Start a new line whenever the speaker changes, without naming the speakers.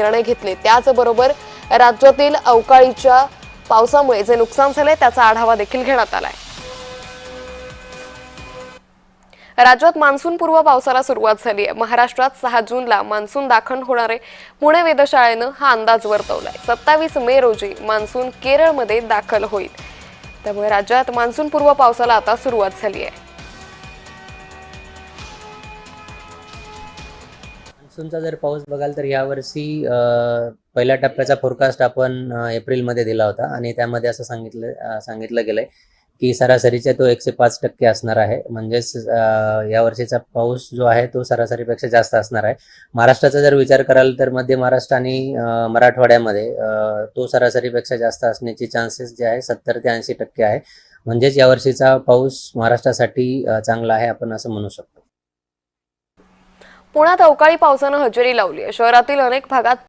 निर्णय घेतले. त्याचबरोबर राज्यातील अवकाळीच्या पावसामुळे जे नुकसान झाले त्याचा आढावा देखील घेण्यात आलाय. राज्यात मान्सूनपूर्व पावसाला सुरुवात झाली आहे. महाराष्ट्रात सहा जूनला मान्सून दाखल होणारे पुणे वेधशाळेनं हा अंदाज वर्तवलाय. सत्तावीस मे रोजी मान्सून केरळमध्ये दाखल होईल. त्यामुळे राज्यात मान्सूनपूर्व पावसाला आता सुरुवात झाली आहे.
मान्सूनचा जर पाऊस बघाल तर यावर्षी पहिल्या टप्प्याचा फोरकास्ट आपण एप्रिलमध्ये दिला होता. आणि त्यामध्ये असं सांगितलं सांगितलं गेलंय की सरासरीचे तो एकशे पाच टक्के असणार आहे. म्हणजेच यावर्षीचा पाऊस जो आहे तो सरासरीपेक्षा जास्त असणार आहे. महाराष्ट्राचा जर विचार कराल तर मध्य महाराष्ट्र आणि मराठवाड्यामध्ये तो सरासरीपेक्षा जास्त असण्याचे चान्सेस जे आहे सत्तर ते ऐंशी टक्के आहे. म्हणजेच यावर्षीचा पाऊस महाराष्ट्रासाठी चांगला आहे आपण असं म्हणू शकतो.
पुण्यात अवकाळी पावसानं हजेरी लावली आहे. शहरातील अनेक भागात